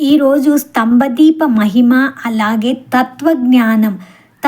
ఈరోజు స్తంభదీప మహిమ అలాగే తత్వజ్ఞానం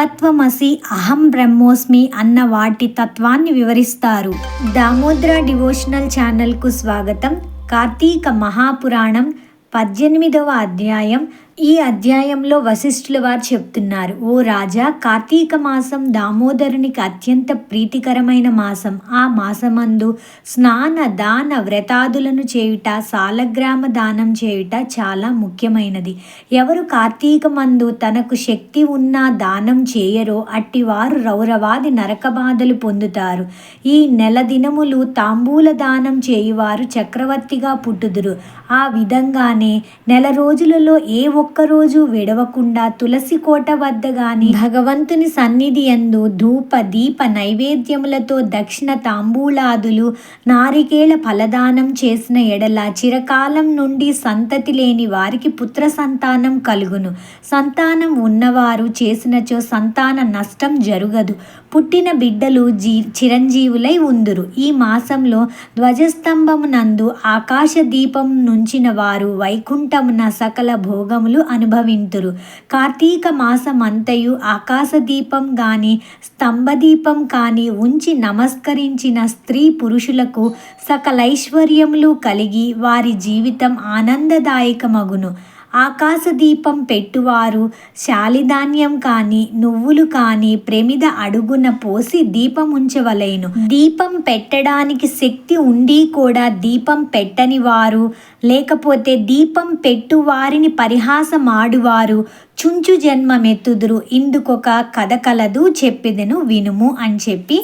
తత్వమసి అహం బ్రహ్మోస్మి అన్న వాటి తత్వాన్ని వివరిస్తారు. దామోద్ర డివోషనల్ ఛానల్కు స్వాగతం. కార్తీక మహాపురాణం పద్దెనిమిదవ అధ్యాయం ఈ అధ్యాయంలో వశిష్ఠుల వారు చెప్తున్నారు ఓ రాజా కార్తీక మాసం దామోదరునికి అత్యంత ప్రీతికరమైన మాసం. ఆ మాసమందు స్నాన దాన వ్రతాదులను చేయుట సాలగ్రామ దానం చేయుట చాలా ముఖ్యమైనది. ఎవరు కార్తీక మందు తనకు శక్తి ఉన్నా దానం చేయరో అట్టివారు రౌరవాది నరక బాధలు పొందుతారు. ఈ నెల దినములు తాంబూల దానం చేయువారు చక్రవర్తిగా పుట్టుదురు. ఆ విధంగానే నెల రోజులలో ఏ ఒక్క ఒక్కరోజు విడవకుండా తులసి కోట వద్ద గాని భగవంతుని సన్నిధి ఎందు ధూప దీప నైవేద్యములతో దక్షిణ తాంబూలాదులు నారికేళ ఫలదానం చేసిన ఎడల చిరకాలం నుండి సంతతి లేని వారికి పుత్ర సంతానం కలుగును. సంతానం ఉన్నవారు చేసినచో సంతాన నష్టం జరుగదు. పుట్టిన బిడ్డలు జీ చిరంజీవులై ఉందురు. ఈ మాసంలో ధ్వజస్తంభమునందు ఆకాశ దీపం నుంచిన వారు వైకుంఠమున సకల భోగములు అనుభవింతురు. కార్తీక మాసమంతయు ఆకాశ దీపం గాని స్తంభదీపం కాని ఉంచి నమస్కరించిన స్త్రీ పురుషులకు సకలైశ్వర్యములు కలిగి వారి జీవితం ఆనందదాయకమగును. ఆకాశ దీపం పెట్టువారు. శాలిధాన్యం కాని నువ్వులు కాని ప్రమిద అడుగున పోసి దీపం ఉంచవలేను. దీపం పెట్టడానికి శక్తి ఉండి కూడా దీపం పెట్టని వారు లేకపోతే దీపం పెట్టువారిని పరిహాసమాడువారు. చుంచు జన్మమెత్తుదురు ఇందుకొక కథ కలదు చెప్పెదను వినుము అని చెప్పి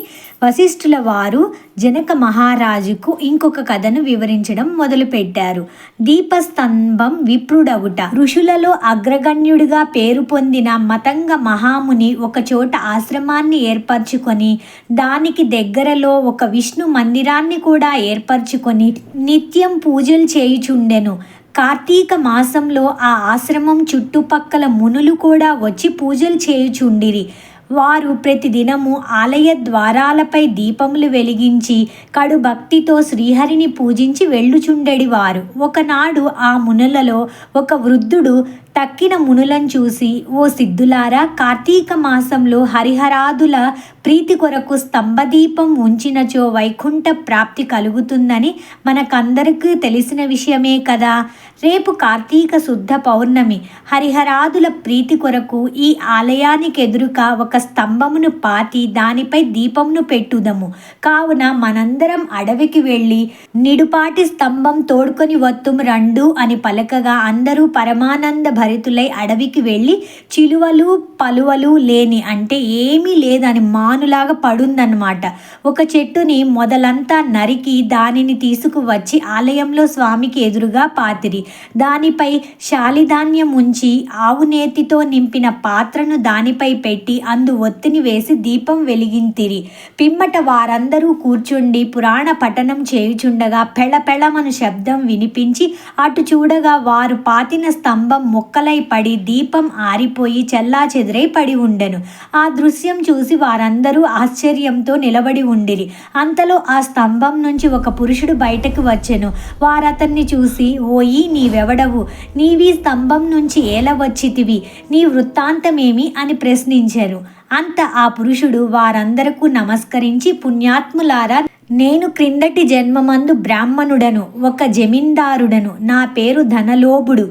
వశిష్ఠుల వారు జనక మహారాజుకు ఇంకొక కథను వివరించడం మొదలుపెట్టారు. దీపస్తంభం విప్రుడవుట. ఋషులలో అగ్రగణ్యుడిగా పేరు పొందిన మతంగ మహాముని ఒకచోట ఆశ్రమాన్ని ఏర్పరచుకొని దానికి దగ్గరలో ఒక విష్ణు మందిరాన్ని కూడా ఏర్పరచుకొని నిత్యం పూజలు చేయుచుండెను. కార్తీక మాసంలో ఆ ఆశ్రమం చుట్టుపక్కల మునులు కూడా వచ్చి పూజలు చేయుచుండిరి. వారు ప్రతిదినము ఆలయ ద్వారాలపై దీపములు వెలిగించి కడు భక్తితో శ్రీహరిని పూజించి వెళ్ళుచుండెడి వారు ఒకనాడు ఆ మునులలో ఒక వృద్ధుడు తక్కిన మునులను చూసి ఓ సిద్ధులారా కార్తీక మాసంలో హరిహరాదుల ప్రీతి కొరకు స్తంభదీపం ఉంచినచో వైకుంఠ ప్రాప్తి కలుగుతుందని మనకందరికీ తెలిసిన విషయమే కదా. రేపు కార్తీక శుద్ధ పౌర్ణమి. హరిహరాదుల ప్రీతి కొరకు ఈ ఆలయానికి ఎదురుగా ఒక స్తంభమును పాతి దానిపై దీపమును పెట్టుదము. కావున మనందరం అడవికి వెళ్ళి నిడుపాటి స్తంభం తోడుకొని వత్తుము రండు అని పలకగా అందరూ పరమానంద భరితులై అడవికి వెళ్ళి చిలువలు పలువలు లేని అంటే ఏమీ లేదని మానులాగా పడుందన్నమాట. ఒక చెట్టుని మొదలంతా నరికి దానిని తీసుకువచ్చి ఆలయంలో స్వామికి ఎదురుగా పాతిరి. దానిపై శాలిధాన్యం ఉంచి ఆవు నేతితో నింపిన పాత్రను దానిపై పెట్టి అందు ఒత్తిని వేసి దీపం వెలిగింతిరి. పిమ్మట వారందరూ కూర్చుండి పురాణ పఠనం చేయుచుండగా పెళపెళమను శబ్దం వినిపించి అటు చూడగా వారు పాతిన స్తంభం మొక్కలై పడి దీపం ఆరిపోయి చెల్లా చెదిరై పడి ఉండెను. ఆ దృశ్యం చూసి వారందరూ ఆశ్చర్యంతో నిలబడి ఉండిరి. అంతలో ఆ స్తంభం నుంచి ఒక పురుషుడు బయటకు వచ్చెను. వారతన్ని చూసి ఓయి నీవెవడవు? నీవి స్తంభం నుంచి ఏల వచ్చితివి నీ వృత్తాంతమేమి? అని ప్రశ్నించారు అంత ఆ పురుషుడు వారందరకు నమస్కరించి పుణ్యాత్ములారా నేను క్రిందటి జన్మమందు బ్రాహ్మణుడను ఒక జమీందారుడను నా పేరు ధనలోభుడు.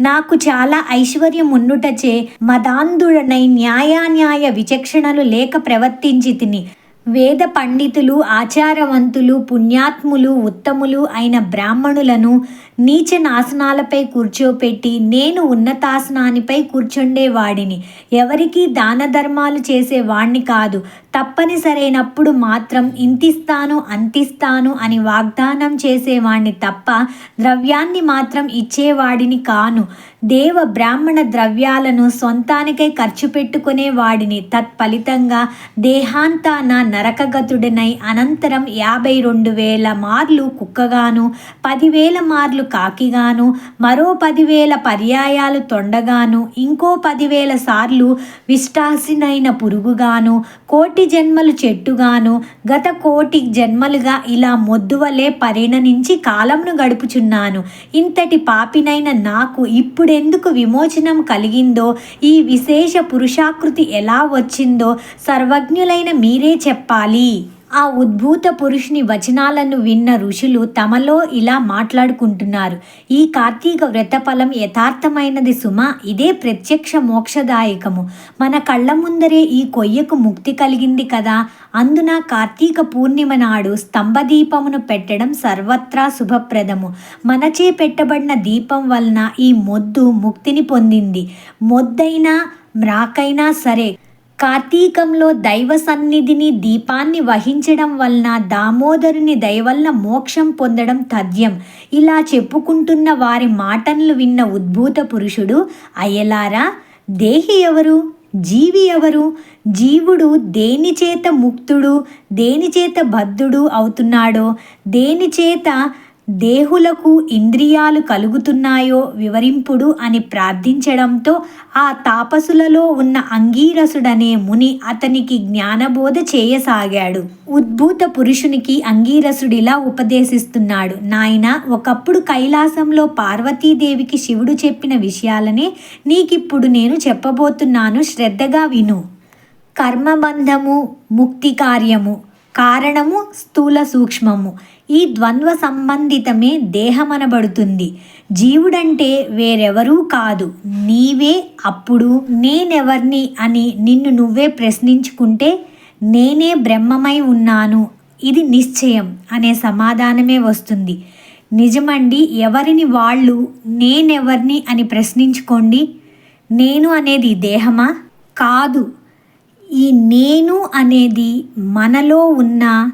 నాకు చాలా ఐశ్వర్యం ఉండుటచే మదాంధుడనై న్యాయాన్యాయ విచక్షణలు లేక ప్రవర్తించి తిని వేద పండితులు ఆచారవంతులు పుణ్యాత్ములు ఉత్తములు అయిన బ్రాహ్మణులను నీచ నాసనాలపై కూర్చోపెట్టి నేను ఉన్నతాసనానిపై కూర్చుండేవాడిని. ఎవరికి దాన ధర్మాలు చేసేవాణ్ణి కాదు. తప్పనిసరైనప్పుడు మాత్రం ఇంతిస్తాను అంతిస్తాను అని వాగ్దానం చేసేవాణ్ణి తప్ప ద్రవ్యాన్ని మాత్రం ఇచ్చేవాడిని కాను. దేవ బ్రాహ్మణ ద్రవ్యాలను సొంతానికై ఖర్చు పెట్టుకునేవాడిని. తత్ఫలితంగా దేహాంతాన నరకగతుడినై అనంతరం యాభై రెండు వేల మార్లు కుక్కగాను పదివేల మార్లు కాకిగాను మరో పదివేల పర్యాయాలు తొండగాను ఇంకో పదివేల సార్లు విష్టాసినైన పురుగుగాను కోటి జన్మలు చెట్టుగాను గత కోటి జన్మలుగా ఇలా మొద్దువలే పరిణమించి కాలంను గడుపుచున్నాను. ఇంతటి పాపినైన నాకు ఇప్పుడెందుకు విమోచనం కలిగిందో ఈ విశేష పురుషాకృతి ఎలా వచ్చిందో సర్వజ్ఞులైన మీరే చెప్పాలి. ఆ ఉద్భూత పురుషుని వచనాలను విన్న ఋషులు తమలో ఇలా మాట్లాడుకుంటున్నారు. ఈ కార్తీక వ్రతఫలం యథార్థమైనది సుమ ఇదే ప్రత్యక్ష మోక్షదాయకము. మన కళ్ళ ముందరే ఈ కొయ్యకు ముక్తి కలిగింది కదా. అందున కార్తీక పూర్ణిమ నాడు స్తంభదీపమును పెట్టడం సర్వత్రా శుభప్రదము. మనచే పెట్టబడిన దీపం వలన ఈ మొద్దు ముక్తిని పొందింది. మొద్దైనా మ్రాకైనా సరే కార్తీకంలో దైవ సన్నిధిని దీపాన్ని వహించడం వలన దామోదరుని దయవల్ల మోక్షం పొందడం తథ్యం. ఇలా చెప్పుకుంటున్న వారి మాటలు విన్న ఉద్భూత పురుషుడు అయ్యలారా దేహి ఎవరు? జీవి ఎవరు? జీవుడు దేనిచేత ముక్తుడు? దేనిచేత బద్ధుడు అవుతున్నాడో? దేనిచేత దేహులకు ఇంద్రియాలు కలుగుతున్నాయో వివరింపుడు అని ప్రార్థించడంతో ఆ తాపసులలో ఉన్న అంగీరసుడనే ముని అతనికి జ్ఞానబోధ చేయసాగాడు. ఉద్భూత పురుషునికి అంగీరసుడిలా ఉపదేశిస్తున్నాడు. నాయన ఒకప్పుడు కైలాసంలో పార్వతీదేవికి శివుడు చెప్పిన విషయాలనే నీకిప్పుడు నేను చెప్పబోతున్నాను. శ్రద్ధగా విను. కర్మబంధము ముక్తి కార్యము. కారణము స్థూల సూక్ష్మము. ఈ ద్వంద్వ సంబంధితమే దేహమనబడుతుంది. జీవుడంటే వేరెవరూ కాదు. నీవే అప్పుడు నేనెవర్ని అని నిన్ను నువ్వే ప్రశ్నించుకుంటే నేనే బ్రహ్మమై ఉన్నాను. ఇది నిశ్చయం అనే సమాధానమే వస్తుంది. నిజమండి ఎవరిని వాళ్ళు నేనెవర్ని అని ప్రశ్నించుకోండి. నేను అనేది దేహమా? కాదు. ఈ నేను అనేది మనలో ఉన్న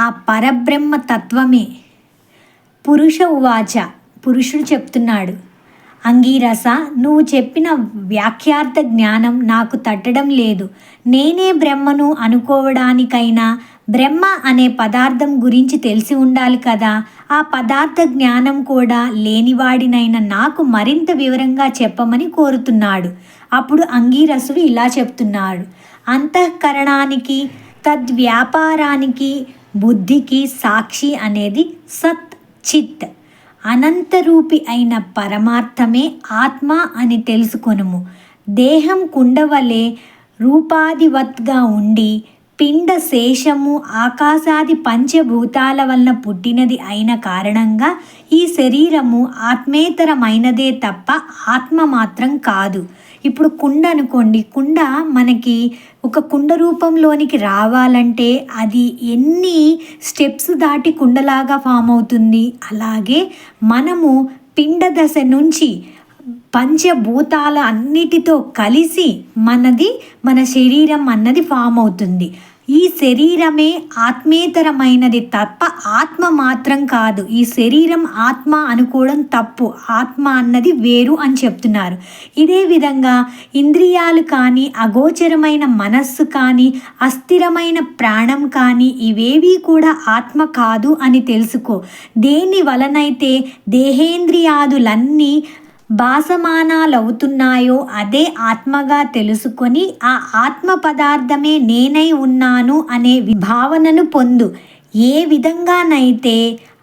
ఆ పరబ్రహ్మ తత్వమే. పురుష ఉవాచ పురుషుడు చెప్తున్నాడు. అంగీరస నువ్వు చెప్పిన వ్యాఖ్యార్థ జ్ఞానం నాకు తట్టడం లేదు. నేనే బ్రహ్మను అనుకోవడానికైనా బ్రహ్మ అనే పదార్థం గురించి తెలిసి ఉండాలి కదా. ఆ పదార్థ జ్ఞానం కూడా లేనివాడినైన నాకు మరింత వివరంగా చెప్పమని కోరుతున్నాడు. అప్పుడు అంగీరసుడు ఇలా చెప్తున్నాడు. అంతఃకరణానికి తద్వ్యాపారానికి బుద్ధికి సాక్షి అనేది సత్ చిత్. అనంతరూపి అయిన పరమార్థమే ఆత్మ అని తెలుసుకొనుము. దేహం కుండవలే రూపాధివత్గా ఉండి పిండ శేషము ఆకాశాది పంచభూతాల వలన పుట్టినది అయిన కారణంగా ఈ శరీరము ఆత్మేతరమైనదే తప్ప ఆత్మ మాత్రం కాదు. ఇప్పుడు కుండ అనుకోండి కుండ మనకి ఒక కుండ రూపంలోనికి రావాలంటే అది ఎన్ని స్టెప్స్ దాటి కుండలాగా ఫామ్ అవుతుంది? అలాగే మనము పిండ దశ నుంచి పంచభూతాల అన్నిటితో కలిసి మనది మన శరీరం అన్నది ఫామ్ అవుతుంది. ఈ శరీరమే ఆత్మేతరమైనది తప్ప ఆత్మ మాత్రం కాదు. ఈ శరీరం ఆత్మ అనుకోవడం తప్పు. ఆత్మ అన్నది వేరు అని చెప్తున్నారు. ఇదే విధంగా ఇంద్రియాలు కానీ అగోచరమైన మనస్సు కానీ అస్థిరమైన ప్రాణం కానీ ఇవేవీ కూడా ఆత్మ కాదు అని తెలుసుకో. దేని వలనైతే దేహేంద్రియాదులన్నీ భాసమానాలవుతున్నాయో అదే ఆత్మగా తెలుసుకొని ఆ ఆత్మ పదార్థమే నేనై ఉన్నాను అనే భావనను పొందు. ఏ విధంగానైతే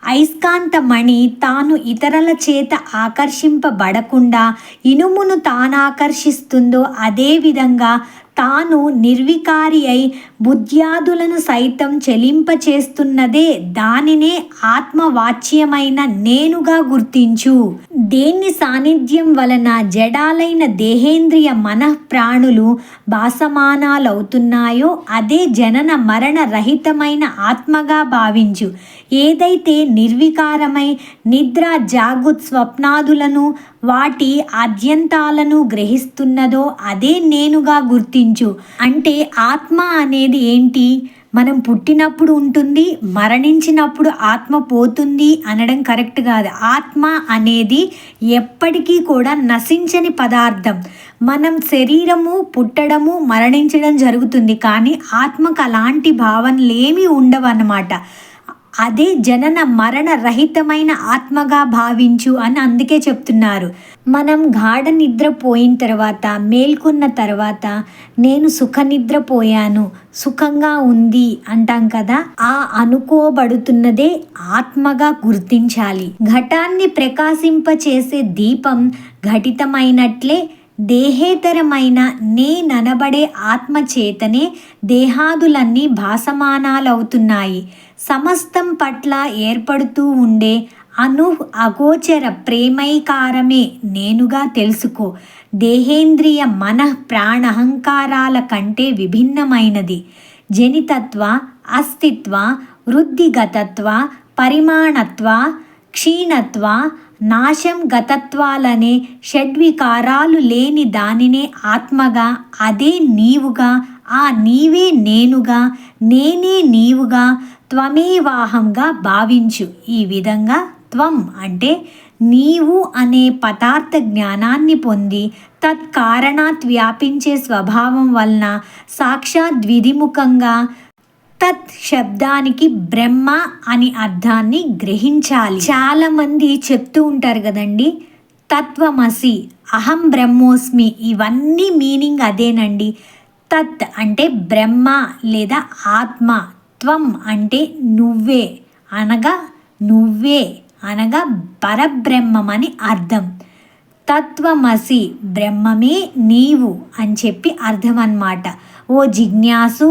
అయస్కాంతమణి తాను ఇతరుల చేత ఆకర్షింపబడకుండా ఇనుమును తానాకర్షిస్తుందో అదేవిధంగా తాను నిర్వికారి అయి బుద్ధ్యాదులను సైతం చెలింపచేస్తున్నదే దానినే ఆత్మవాచ్యమైన నేనుగా గుర్తించు. దేన్ని సాన్నిధ్యం వలన జడాలైన దేహేంద్రియ మనఃప్రాణులు భాసమానాలవుతున్నాయో అదే జనన మరణ రహితమైన ఆత్మగా భావించు. ఏదైతే నిర్వికారమై నిద్ర జాగుత్ స్వప్నాదులను వాటి ఆద్యంతాలను గ్రహిస్తున్నదో అదే నేనుగా గుర్తించు. అంటే ఆత్మ అనేది ఏంటి? మనం పుట్టినప్పుడు ఉంటుంది మరణించినప్పుడు ఆత్మ పోతుంది అనడం కరెక్ట్ కాదు. ఆత్మ అనేది ఎప్పటికీ కూడా నశించని పదార్థం. మనం శరీరము పుట్టడము మరణించడం జరుగుతుంది కానీ ఆత్మకు అలాంటి భావనలేమీ ఉండవన్నమాట. ఉండవు అన్నమాట అదే జనన మరణ రహితమైన ఆత్మగా భావించు అని అందుకే చెప్తున్నారు. మనం గాఢ నిద్ర పోయిన తర్వాత మేల్కొన్న తర్వాత నేను సుఖ నిద్ర పోయాను సుఖంగా ఉంది అంటాం కదా? ఆ అనుకోబడుతున్నదే ఆత్మగా గుర్తించాలి. ఘటాన్ని ప్రకాశింపచేసే దీపం ఘటితమైనట్లే దేహేతరమైన నేననబడే ఆత్మచేతనే దేహాదులన్నీ భాసమానాలవుతున్నాయి. సమస్తం పట్ల ఏర్పడుతూ ఉండే అను అగోచర ప్రేమైకారమే నేనుగా తెలుసుకో. దేహేంద్రియ మన ప్రాణహంకారాల కంటే విభిన్నమైనది. జనితత్వ అస్తిత్వ వృద్ధిగతత్వ పరిమాణత్వ క్షీణత్వ నాశం గతత్వాలనే షడ్వికారాలు లేని దానినే ఆత్మగా అదే నీవుగా ఆ నీవే నేనుగా నేనే నీవుగా త్వమేవాహంగా భావించు. ఈ విధంగా త్వం అంటే నీవు అనే పదార్థ జ్ఞానాన్ని పొంది తత్కారణాత్ వ్యాపించే స్వభావం వలన సాక్షాత్ ద్విధిముఖంగా తత్ శబ్దానికి బ్రహ్మ అని అర్థాన్ని గ్రహించాలి. చాలా మంది చెప్తూ ఉంటారు కదండి తత్వమసి అహం బ్రహ్మోస్మి ఇవన్నీ మీనింగ్ అదేనండి. తత్ అంటే బ్రహ్మ లేదా ఆత్మ త్వం అంటే నువ్వే అనగా నువ్వే అనగా పరబ్రహ్మం అని అర్థం. తత్వమసి బ్రహ్మమే నీవు అని చెప్పి అర్థం అన్నమాట ఓ జిజ్ఞాసు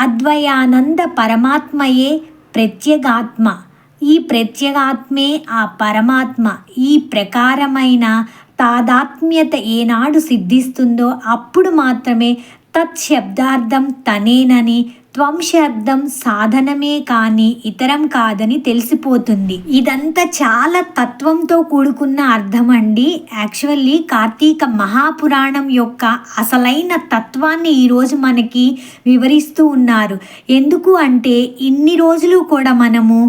అద్వయానంద పరమాత్మయే ప్రత్యేగాత్మ. ఈ ప్రత్యేగాత్మే ఆ పరమాత్మ ఈ ప్రకారమైన తాదాత్మ్యత ఏనాడు సిద్ధిస్తుందో అప్పుడు మాత్రమే తత్శబ్దార్థం తనేనని త్వం శబ్దం సాధనమే కానీ ఇతరం కాదని తెలిసిపోతుంది. ఇదంతా చాలా తత్వంతో కూడుకున్న అర్థం అండి యాక్చువల్లీ కార్తీక మహాపురాణం యొక్క అసలైన తత్వాన్ని ఈరోజు మనకి వివరిస్తూ ఉన్నారు. ఎందుకు అంటే ఇన్ని రోజులు కూడా మనము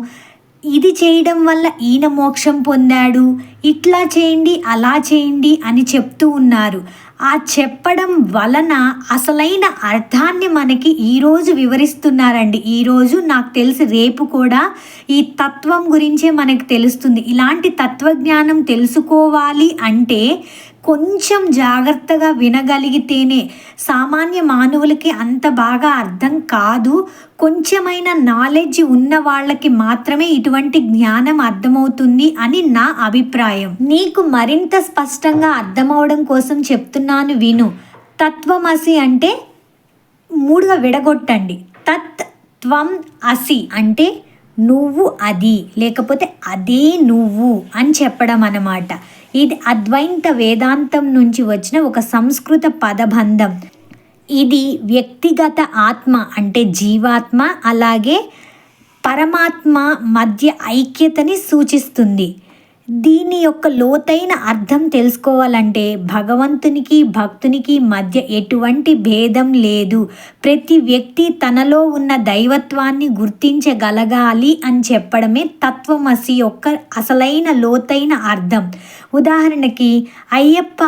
ఇది చేయడం వల్ల ఈయన మోక్షం పొందాడు. ఇట్లా చేయండి అలా చేయండి అని చెప్తూ ఉన్నారు. ఆ చెప్పడం వలన అసలైన అర్థాన్ని మనకి ఈరోజు వివరిస్తున్నారండి. ఈరోజు నాకు తెలిసి రేపు కూడా ఈ తత్వం గురించే మనకు తెలుస్తుంది. ఇలాంటి తత్వజ్ఞానం తెలుసుకోవాలి అంటే కొంచెం జాగ్రత్తగా వినగలిగితేనే సామాన్య మానవులకి అంత బాగా అర్థం కాదు. కొంచెమైన నాలెడ్జ్ ఉన్న వాళ్ళకి మాత్రమే ఇటువంటి జ్ఞానం అర్థమవుతుంది అని నా అభిప్రాయం. నీకు మరింత స్పష్టంగా అర్థమవడం కోసం చెప్తున్నాను విను. తత్వమసి అంటే మూడుగా విడగొట్టండి. తత్ త్వం అసి అంటే నువ్వు అది లేకపోతే అదే నువ్వు అని చెప్పడం అన్నమాట. ఇది అద్వైత వేదాంతం నుంచి వచ్చిన ఒక సంస్కృత పదబంధం. ఇది వ్యక్తిగత ఆత్మ అంటే జీవాత్మ అలాగే పరమాత్మ మధ్య ఐక్యతని సూచిస్తుంది. దీని యొక్క లోతైన అర్థం తెలుసుకోవాలంటే భగవంతునికి భక్తునికి మధ్య ఎటువంటి భేదం లేదు. ప్రతి వ్యక్తి తనలో ఉన్న దైవత్వాన్ని గుర్తించగలగాలి అని చెప్పడమే తత్వమసి యొక్క అసలైన లోతైన అర్థం. ఉదాహరణకి అయ్యప్ప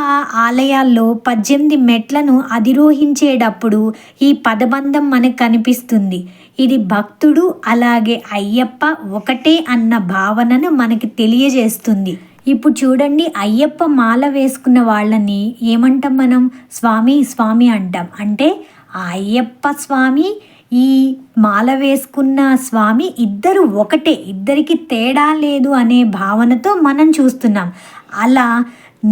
ఆలయాల్లో పద్దెనిమిది మెట్లను అధిరోహించేటప్పుడు ఈ పదబంధం మనకు కనిపిస్తుంది. ఇది భక్తుడు అలాగే అయ్యప్ప ఒకటే అన్న భావనను మనకి తెలియజేస్తుంది. ఇప్పుడు చూడండి అయ్యప్ప మాల వేసుకున్న వాళ్ళని ఏమంటాం మనం? స్వామి స్వామి అంటాం. అంటే ఆ అయ్యప్ప స్వామి ఈ మాల వేసుకున్న స్వామి ఇద్దరు ఒకటే ఇద్దరికి తేడా లేదు అనే భావనతో మనం చూస్తున్నాం. అలా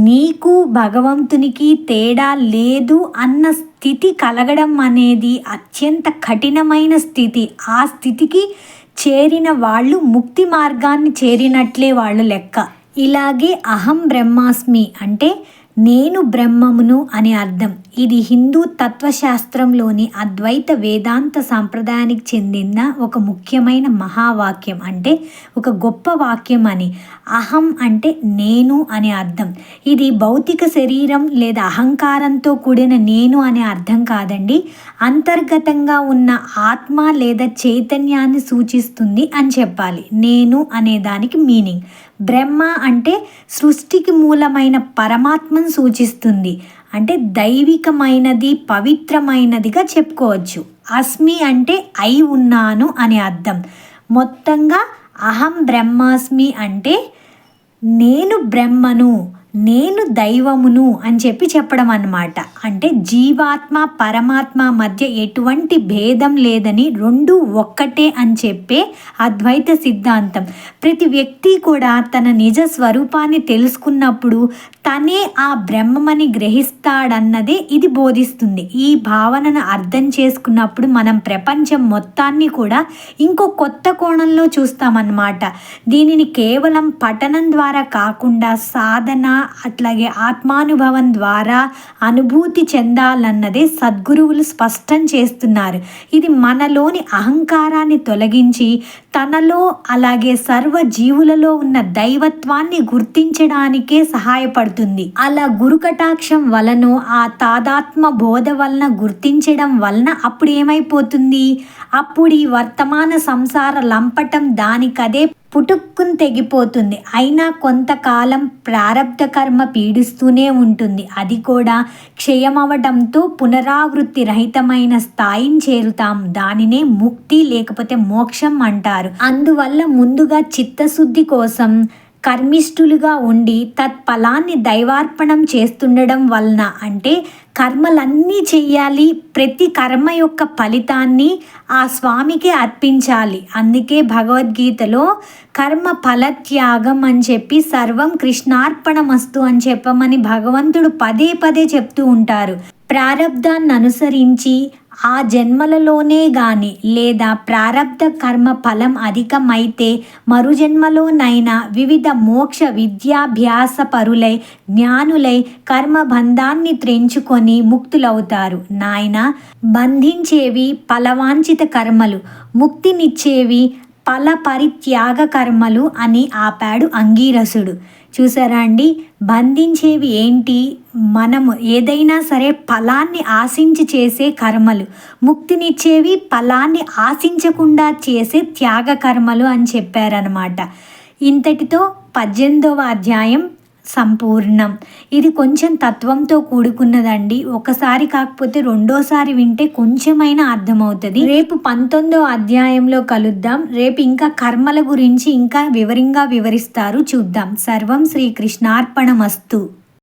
నీకు భగవంతునికి తేడా లేదు అన్న స్థితి కలగడం అనేది అత్యంత కఠినమైన స్థితి. ఆ స్థితికి చేరిన వాళ్ళు ముక్తి మార్గాన్ని చేరినట్లే వాళ్ళు లెక్క. ఇలాగే అహం బ్రహ్మాస్మి అంటే నేను బ్రహ్మమును అని అర్థం. ఇది హిందూ తత్వశాస్త్రంలోని అద్వైత వేదాంత సాంప్రదాయానికి చెందిన ఒక ముఖ్యమైన మహావాక్యం. అంటే ఒక గొప్ప వాక్యం అని. అహం అంటే నేను అనే అర్థం. ఇది భౌతిక శరీరం లేదా అహంకారంతో కూడిన నేను అనే అర్థం కాదండి. అంతర్గతంగా ఉన్న ఆత్మ లేదా చైతన్యాన్ని సూచిస్తుంది అని చెప్పాలి. నేను అనే దానికి మీనింగ్. బ్రహ్మ అంటే సృష్టికి మూలమైన పరమాత్మను సూచిస్తుంది. అంటే దైవికమైనది పవిత్రమైనదిగా చెప్పుకోవచ్చు. అస్మి అంటే అయి ఉన్నాను అనే అర్థం. మొత్తంగా అహం బ్రహ్మాస్మి అంటే నేను బ్రహ్మను. నేను దైవమును అని చెప్పి చెప్పడం అన్నమాట. అంటే జీవాత్మ పరమాత్మ మధ్య ఎటువంటి భేదం లేదని రెండు ఒక్కటే అని చెప్పే అద్వైత సిద్ధాంతం. ప్రతి వ్యక్తి కూడా తన నిజ స్వరూపాన్ని తెలుసుకున్నప్పుడు తనే ఆ బ్రహ్మమని గ్రహిస్తాడన్నదే ఇది బోధిస్తుంది. ఈ భావనను అర్థం చేసుకున్నప్పుడు మనం ప్రపంచం మొత్తాన్ని కూడా ఇంకో కొత్త కోణంలో చూస్తామన్నమాట. దీనిని కేవలం పఠనం ద్వారా కాకుండా సాధన అట్లాగే ఆత్మానుభవం ద్వారా అనుభూతి చెందాలన్నదే సద్గురువులు స్పష్టం చేస్తున్నారు. ఇది మనలోని అహంకారాన్ని తొలగించి తనలో అలాగే సర్వ జీవులలో ఉన్న దైవత్వాన్ని గుర్తించడానికే సహాయపడుతుంది. అలా గురుకటాక్షం వలన ఆ తాదాత్మ బోధ వలన గుర్తించడం వలన అప్పుడు ఏమైపోతుంది? అప్పుడు ఈ వర్తమాన సంసార లంపటం దానికదే పుటుక్కుని తెగిపోతుంది. అయినా కొంతకాలం ప్రారంధ కర్మ పీడిస్తూనే ఉంటుంది. అది కూడా క్షయమవడంతో పునరావృత్తి రహితమైన స్థాయిని చేరుతాం. దానినే ముక్తి లేకపోతే మోక్షం అంటారు. అందువల్ల ముందుగా చిత్తశుద్ధి కోసం కర్మిష్ఠులుగా ఉండి తత్ఫలాన్ని దైవార్పణం చేస్తుండడం వలన అంటే కర్మలన్నీ చేయాలి ప్రతి కర్మ యొక్క ఫలితాన్ని ఆ స్వామికి అర్పించాలి. అందుకే భగవద్గీతలో కర్మ ఫలత్యాగం అని చెప్పి సర్వం కృష్ణార్పణమస్తు అని చెప్పమని భగవంతుడు పదే పదే చెప్తూ ఉంటారు. ప్రారబ్ధాన్ని అనుసరించి ఆ జన్మలలోనే గాని లేదా ప్రారబ్ధ కర్మ ఫలం అధికమైతే మరు జన్మలోనైనా వివిధ మోక్ష విద్యాభ్యాస పరులై జ్ఞానులై కర్మబంధాన్ని త్రెంచుకొని ముక్తులవుతారు. నాయన బంధించేవి ఫలవాంఛిత కర్మలు ముక్తినిచ్చేవి ఫల పరిత్యాగ కర్మలు అని ఆపాడు అంగీరసుడు. చూసారా అండి? బంధించేవి ఏంటి? మనము ఏదైనా సరే ఫలాన్ని ఆశించి చేసే కర్మలు. ముక్తినిచ్చేవి ఫలాన్ని ఆశించకుండా చేసే త్యాగ కర్మలు అని చెప్పారనమాట ఇంతటితో పద్దెనిమిదవ అధ్యాయం సంపూర్ణం. ఇది కొంచెం తత్వంతో కూడుకున్నదండి. ఒకసారి కాకపోతే రెండోసారి వింటే కొంచెమైనా అర్థమవుతుంది. రేపు పంతొమ్మిదో అధ్యాయంలో కలుద్దాం. రేపు ఇంకా కర్మల గురించి ఇంకా వివరంగా వివరిస్తారు. చూద్దాం. సర్వం శ్రీకృష్ణార్పణమస్తు.